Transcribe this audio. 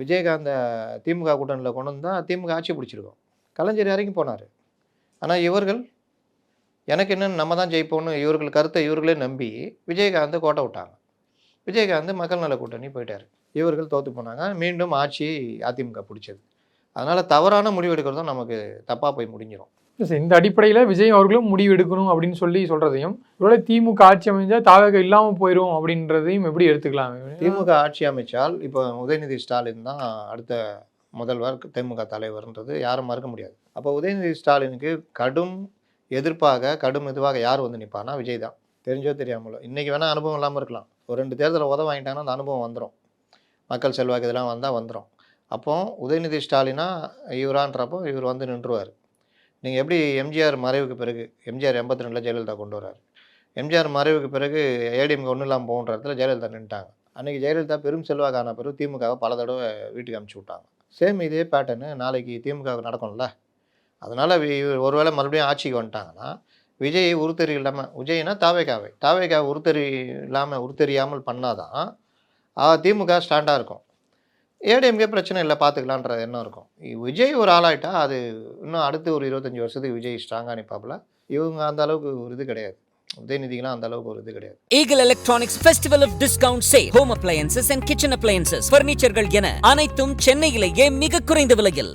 விஜயகாந்த திமுக கூட்டணியில் கொண்டு வந்தால் திமுக ஆட்சி பிடிச்சிருக்கோம். கலைஞர் இறங்கி போனார். ஆனால் இவர்கள் எனக்கு என்னென்னு நம்ம தான் ஜெயிப்போம்னு இவர்கள் கருத்தை இவர்களே நம்பி விஜயகாந்தை கோட்டை விட்டாங்க. விஜயகாந்த் மக்கள் நல கூட்டணி போயிட்டார். இவர்கள் தோற்று போனாங்க. மீண்டும் ஆட்சி அதிமுக பிடிச்சது. அதனால் தவறான முடிவு எடுக்கிறதும் நமக்கு தப்பாக போய் முடிஞ்சிடும் இந்த அடிப்படையில் விஜய் அவர்களும் முடிவு எடுக்கணும் அப்படின்னு சொல்லி சொல்றதையும் ஒருவேளை திமுக ஆட்சி அமைஞ்சா தாவக இல்லாமல் போயிடும் அப்படின்றதையும் எப்படி எடுத்துக்கலாம்? திமுக ஆட்சி அமைச்சால் இப்போ உதயநிதி ஸ்டாலின் தான் அடுத்த முதல்வர் திமுக தலைவர்ன்றது யாரும் மறுக்க முடியாது. அப்போ உதயநிதி ஸ்டாலினுக்கு கடும் எதிர்ப்பாக கடும் இதுவாக யார் வந்து நிற்பானா விஜய் தான். தெரிஞ்சோ தெரியாமலோ. இன்றைக்கி வேணால் அனுபவம் இல்லாமல் இருக்கலாம். ஒரு ரெண்டு தேர்தலை உதவ வாங்கிட்டாங்கன்னா அந்த அனுபவம் வந்துடும் மக்கள் செல்வாக்கு இதெல்லாம் வந்தால் வந்துடும் அப்போ உதயநிதி ஸ்டாலினா இவரான்றப்போ இவர் வந்து நின்றுவார். நீங்கள் எப்படி எம்ஜிஆர் மறைவுக்கு பிறகு எம்ஜிஆர் எண்பத்தி ரெண்டில் ஜெயலலிதா கொண்டு வரார் எம்ஜிஆர் மறைவுக்கு பிறகு ஏடிஎம்கே ஒன்றும் இல்லாமல் போகின்ற இடத்துல ஜெயலலிதா நின்ட்டாங்க அன்றைக்கி ஜெயலலிதா பெரும் செல்வாக்கான பிறகு திமுகவை பல தடவை வீட்டுக்கு அனுப்பிச்சி விட்டாங்க. சேம் இதே பேட்டர்னு நாளைக்கு திமுக நடக்கும்ல. அதனால் ஒருவேளை மறுபடியும் ஆட்சிக்கு வந்துட்டாங்கன்னா விஜய் உருத்தெரி இல்லாமல் விஜய்னா தாவேக்காவை தாவேக்காவை உருத்தெரி இல்லாமல் உருத்தெரியாமல் பண்ணாதான் திமுக ஸ்டாண்டாக இருக்கும். ஏடிஎம்கே பிரச்சனை இல்லை பார்த்துக்கலான்ற எண்ணம் இருக்கும். விஜய் ஒரு ஆளாயிட்டா அது இன்னும் அடுத்து ஒரு இருபத்தஞ்சி வருஷத்துக்கு விஜய் ஸ்ட்ராங்காக நிற்பாப்புல இவங்க அந்த அளவுக்கு ஒரு இது கிடையாது. உதயநிதிக்கெலாம் அந்த அளவுக்கு ஒரு இது கிடையாது. Eagle electronics festival off discount sale home appliances and kitchen appliances பர்னிச்சர்கள் என அனைத்தும் சென்னையிலேயே மிக குறைந்த விலையில்.